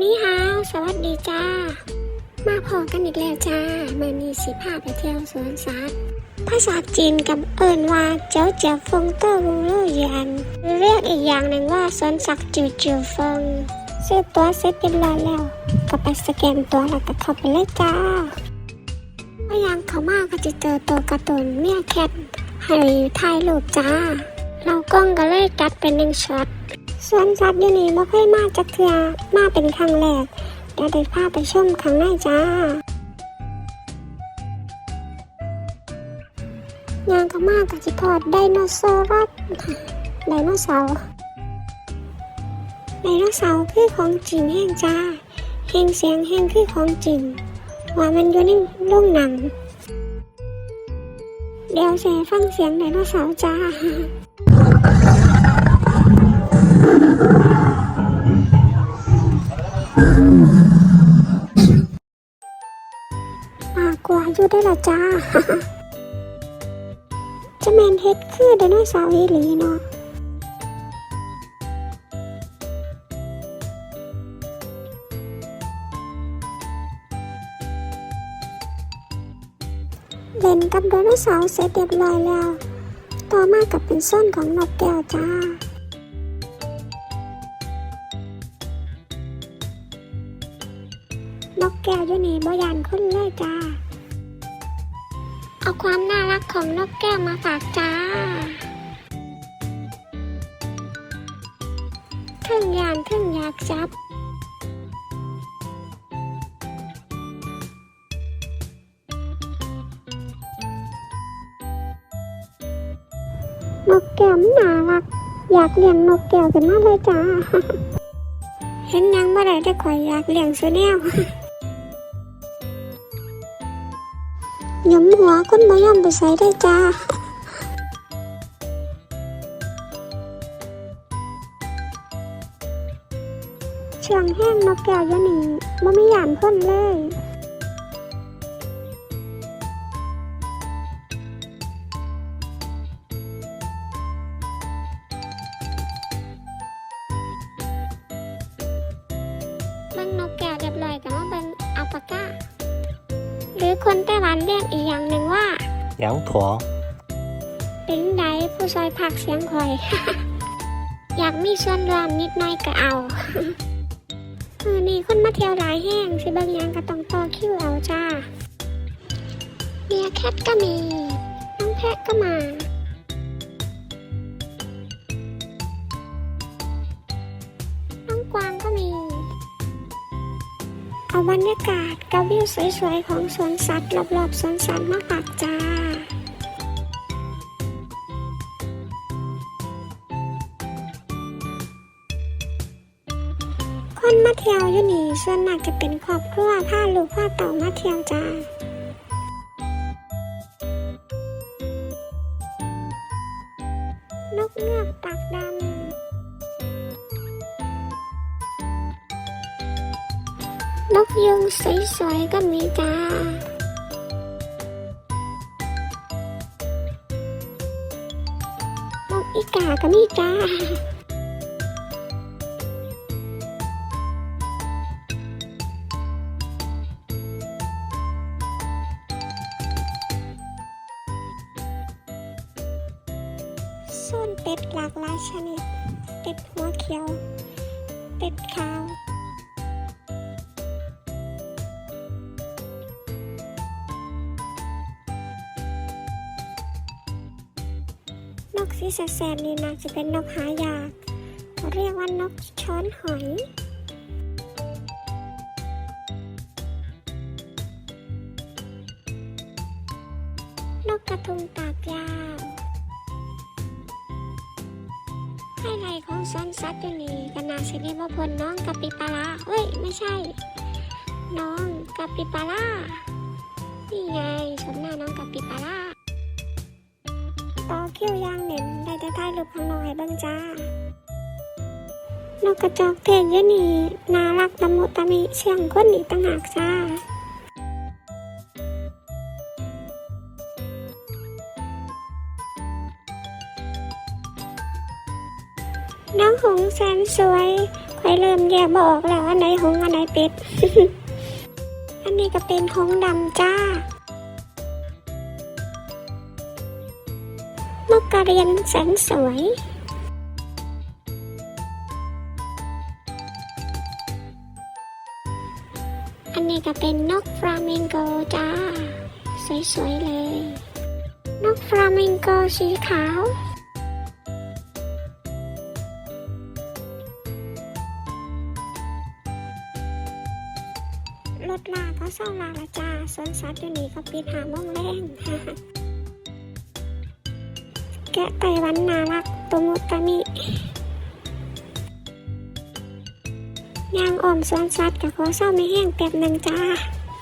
นี่ฮาวสวัสดีจ้า มาพอกันอีกแล้วจ้ามามีสิพาไปเที่ยวสวนสัตว์ภาษาจีนกับเอิญว่าเจ้าเจียฟงเต้ารูเลอร์ยันเรียกอีกอย่างหนึ่งว่าสวนสัตว์จิวจิวฟงซื้อตัวเสร็จเรียบร้อยแล้ว ก็ไปสแกนตัวแล้วก็เข้าไปเลยจ้าพอยังเขามาก็จะเจอตัวการ์ตูนเมียแคทให้ถ่ายรูปจ้า เรากล้องก็เลยจัดเป็นหนึ่งช็อต สวนสัตว์อยู่นี่บ่เคยมาจักเทือมาเป็นครั้งแรกเดี๋ยวได้พาไปชมข้างในจ้ายางก็มากกับจิพอดไดโนเสาร์รัสไดโนเสาร์ไดโนเสาร์คือของจริงแห้งจ้าแห้งเสียงแห้งคือของจริงว่ามันอยู่ในโรงหนัง เดี๋ยวแสฟังเสียงไดโนเสาร์จ้า มากว่าอยู่ได้ละจ้า จะแมนเฮ็ดคือไดโนเสาร์อีหลีเนาะเล่นกับไดโนเสาร์เสร็จเรียบร้อยแล้ว ต่อมากับเป็นส้นของนกแก้วจ้า นกแก้วอยู่นี่บ่ยานคนเลยจ้า เอาความน่ารักของนกแก้วมาฝากจ้าทึ่งยานทึ่งอยากจับนกแก้วน่ารัก อยากเลี้ยงนกแก้วกันมากเลยจ้า เห็นยังเมื่อไรได้ข่อยอยากเลี้ยงซะแนว หยุมหัวคนบ่ย่อมไปใส่ได้จ้าเชียงแห้งนกแก้วอยานี่บ่มีหยานพ้นเลย คนไต้หวันเรียกอีกอย่างหนึ่งว่า羊驼，เป็นไดผู้ซอยผักเสียงคอย อยากมีส่วนร่วมนิดหน่อยก็เอามือนี้คนมาเที่ยวหลายแห้งสิเบางอย่างก็ต้องต่อคิวเอาจ้าเมียแคทก็มี น้องแพะก็มา รรยากาศกับวิวสวยๆของสวนสัตว์รอบๆสวนสัตว์มาฝากจ้าคนมาเที่ยวอยู่นี่ส่วนมากจะเป็นครอบครัวพาลูกพาเต่ามาเที่ยวจ้า นกยุงสวยๆก็มีจ้านกอีกาก็มีจ้าส้นเป็ดหลากหลายชนิด เป็ดหัวเขียว เป็ดขาว นกสีแสดๆนี่นะจะเป็นนกหายากเรียกว่านกช้อนหอยนกกระทุงปากยาวให้ไรของสวนสัตว์อยู่นี่กนาสิริวพลน้องกับปิปาราเอ้ย ไม่ใช่ น้องกับปิปารานี่ไงชมหน้าน้องกับปิปารา ต่อคิวยางเหน็นได้แต่ถ่ายรูปข้างนอกให้เบิ่งจ้านกกระจอกเทศยู่นี่น่ารักตะมุตะมิเชียงคนอีกต่างหากจ้าน้องหงส์แสนสวยคค่อยเริ่มแยกบอกแล้วอันไหนหงส์อันไหนเป็ด อันนี้ก็เป็นหงส์ดำจ้า กกระเรียนแสนสวยอันนี้ก็เป็นนกฟลามิงโกจ้า สวยๆเลย นกฟลามิงโกสีขาว รถลาก็เศร้าลาละจ้าสวนสัตว์อยู่นี่ก็ปิดหาโมงแรง แกะไต้หวันน่ารักตัวมุตะมิยางอมสวนสัตว์กับขอเศร้าไม่แห้งแป๊บหนึ่งจ้า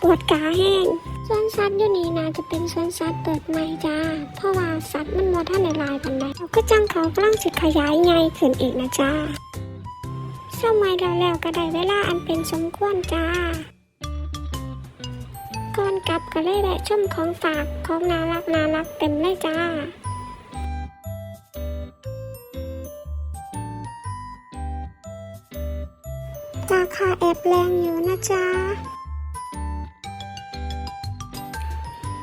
ปวดกาแห้งสวนสัตว์อยู่นี่นาจะเป็นสวนสัตว์เปิดใหม่จ้า เพราะว่าสัตว์มันมท่านในลายปันใดเราก็จังเขากำลังสิขยายใหญ่ขึ้นอีกนะจ้าสมัยแล้วแล้วก็ได้เวลาอันเป็นสมควรจ้าก่อนกลับก็เลยแวะชมของฝากของน่ารักน่ารักเต็มเลยจ้า คาแอบแรงอยู่นะจ๊ะ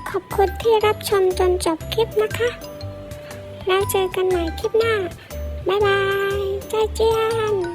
ขอบคุณที่รับชมจนจบคลิปนะคะ แล้วเจอกันใหม่คลิปหน้า บ๊ายบายใจเจียน